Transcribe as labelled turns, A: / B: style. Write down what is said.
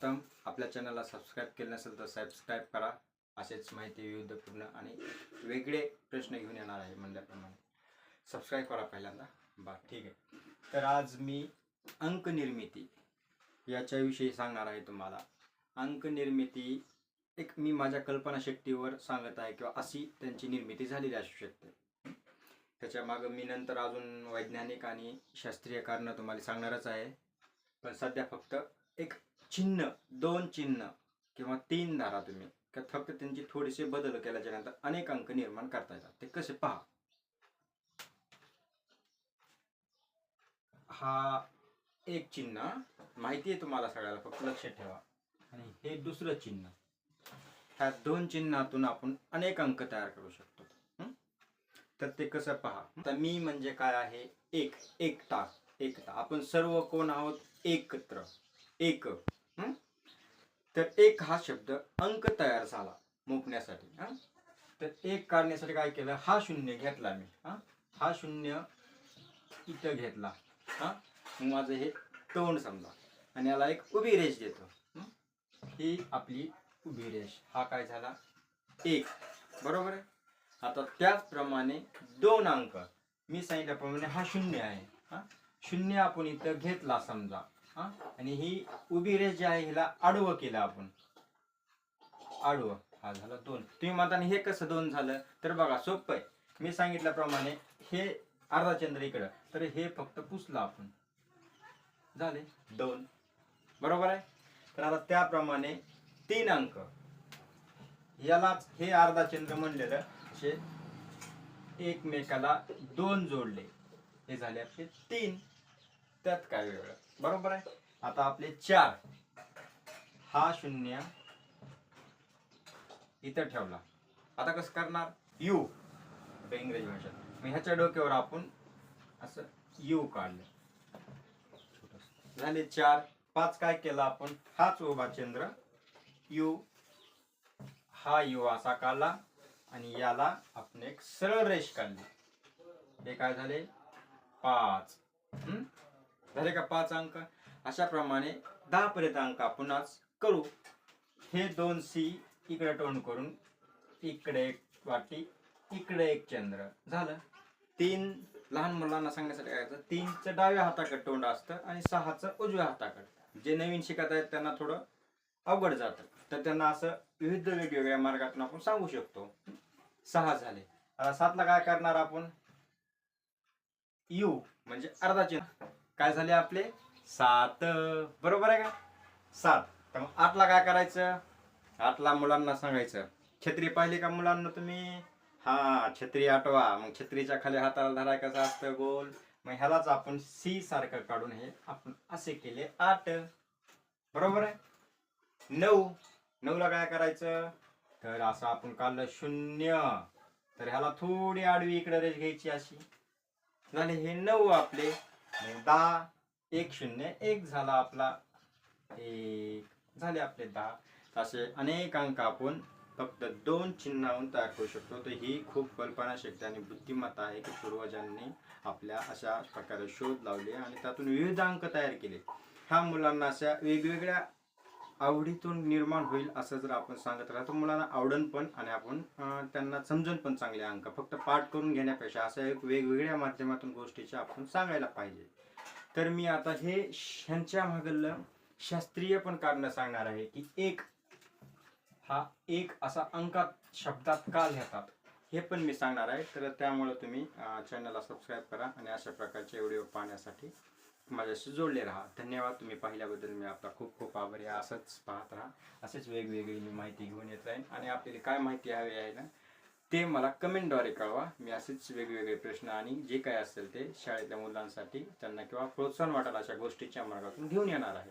A: प्रथम आपल्या चॅनलला सबस्क्राईब केलं नसेल तर सबस्क्राईब करा. असेच माहिती विविधपूर्ण आणि वेगळे प्रश्न घेऊन येणार आहे म्हणल्याप्रमाणे. सबस्क्राईब करा पहिल्यांदा. बरं ठीक आहे. तर आज मी अंक निर्मिती याच्याविषयी सांगणार आहे तुम्हाला. अंक निर्मिती एक मी माझ्या कल्पनाशक्तीवर सांगत आहे किंवा अशी त्यांची निर्मिती झालेली असू शकते. त्याच्यामागं मी नंतर अजून वैज्ञानिक आणि शास्त्रीय कारणं तुम्हाला सांगणारच आहे. पण सध्या फक्त एक चिन्ह दोन चिन्ह किंवा तीन धारा तुम्ही. का फक्त त्यांची थोडेसे बदल केल्याच्यानंतर अनेक अंक निर्माण करता येतात. ते कसे पहा. हा एक चिन्ह. माहिती आहे तुम्हाला सगळ्याला फक्त लक्षात ठेवा. आणि हे दुसरं चिन्ह. ह्या दोन चिन्हातून आपण अनेक अंक तयार करू शकतो. तर ते कसं पहा. तर मी म्हणजे काय आहे? एक एकता एकता. आपण सर्व कोण आहोत? एकत्र. एक. तर एक हा शब्द अंक तयार झाला मोपण्यासाठी हा? तर एक काढण्यासाठी काय केलं? हा शून्य घेतला मी हा? हा शून्य इथं घेतला हा? माझं हे तोंड समजा. आणि याला एक उभी रेष देतो ही आपली उभी रेष. हा काय झाला? एक. बरोबर आहे? आता त्याचप्रमाणे दोन अंक. मी सांगितल्याप्रमाणे हा शून्य आहे हा? शून्य आपण इथं घेतला समजा. हा? आणि ही उभी रेष जी आहे हिला आडवं केलं आपण. आडवं. हा झाला दोन. तुम्ही म्हणता हे कसं दोन झालं? तर बघा सोपं आहे. मी सांगितल्याप्रमाणे हे अर्धा चंद्र इकडं. तर हे फक्त पुसलं आपण. झाले? दोन. बरोबर आहे? तर आता त्याप्रमाणे तीन अंक. यालाच हे अर्धा चंद्र म्हणलेलं असे एकमेकाला दोन जोडले. हे झाले आपले तीन. त्यात काय वेगळं? बरोबर आहे? आता आपले चार. हा शून्य. इथं ठेवला. आता कसं करणार? यू. आता इंग्रजी भाषेत. मग ह्याच्या डोक्यावर आपण असं यू काढलं. झाले चार. पाच काय केलं आपण? हाच उभा चंद्र. यू. हा यू असा काढला. आणि याला आपण एक सरळ रेष काढली. हे काय झाले? पाच. झाले का पाच अंक? अशाप्रमाणे दहापर्यंत दहा पर्यंत अंक आपण आज करू. हे दोन सी इकडे तोंड करून इकडे एक वाटी इकडे एक चंद्र. झालं? तीन लहान मुलांना सांगण्यासाठी काय करायचं तीनचं डाव्या हाताकडे तोंड असतं आणि सहाचं उजव्या हाताकडे. जे नवीन शिकत आहेत त्यांना थोडं अवघड जातं. तर त्यांना असं विविध वेगवेगळ्या मार्गातून आपण सांगू शकतो. सहा झाले. आता सातला काय करणार आपण? यू म्हणजे अर्धा चिन्ह. काय झाले आपले? सात. बरोबर आहे का? सात. तर मग आठला काय करायचं? आठला मुलांना सांगायचं. छत्री पाहिली का मुलांना तुम्ही? हा छत्री आठवा. मग छत्रीच्या खाली हाताला धराय कसं असतं गोल. मग ह्यालाच आपण सी सारखं काढून हे आपण असे केले आठ. बरोबर आहे? नऊ. नऊला काय करायचं? तर असं आपण काढलं शून्य. तर ह्याला थोडी आडवी इकडे रेष घ्यायची अशी. झाले हे नऊ आपले. मग दहा एक शून्य एक झाला आपला. एक झाले आपले दहा. असे अनेक अंक आपण फक्त दोन चिन्हाहून तयार करू शकतो. तर ही खूप कल्पनाशक्ती आणि बुद्धिमत्ता आहे की पूर्वजांनी आपल्या अशा प्रकारे शोध लावले आणि त्यातून विविध अंक तयार केले. ह्या मुलांना अशा वेगवेगळ्या आवडीतून निर्माण होईल असं जर आपण सांगत राहतो मुलांना आवडन पण आणि आपण त्यांना समजून पण चांगले अंक. फक्त पाठ करून घेण्यापेक्षा अशा एक वेगवेगळ्या माध्यमातून गोष्टीचे आपण सांगायला पाहिजे. तर मी आता हे ह्यांच्या मागलं शास्त्रीय पण कारण सांगणार आहे की एक हा एक असा अंकात शब्दात का लिहितात हे पण मी सांगणार आहे. तर त्यामुळे तुम्ही चॅनलला सबस्क्राईब करा आणि अशा प्रकारचे व्हिडिओ पाहण्यासाठी माझ्याशी जोडले राहा. धन्यवाद तुम्ही पाहिल्याबद्दल. मी आपला खूप खूप आभारी आहे. असंच पाहत राहा. असेच वेगवेगळी मी माहिती घेऊन येत राहीन. आणि आपल्याला काय माहिती हवी आहे ना ते मला कमेंटद्वारे कळवा. मी असेच वेगवेगळे प्रश्न आणि जे काय असेल ते शाळेतल्या मुलांसाठी त्यांना किंवा प्रोत्साहन वाटेल अशा गोष्टीच्या मार्गातून घेऊन येणार आहे.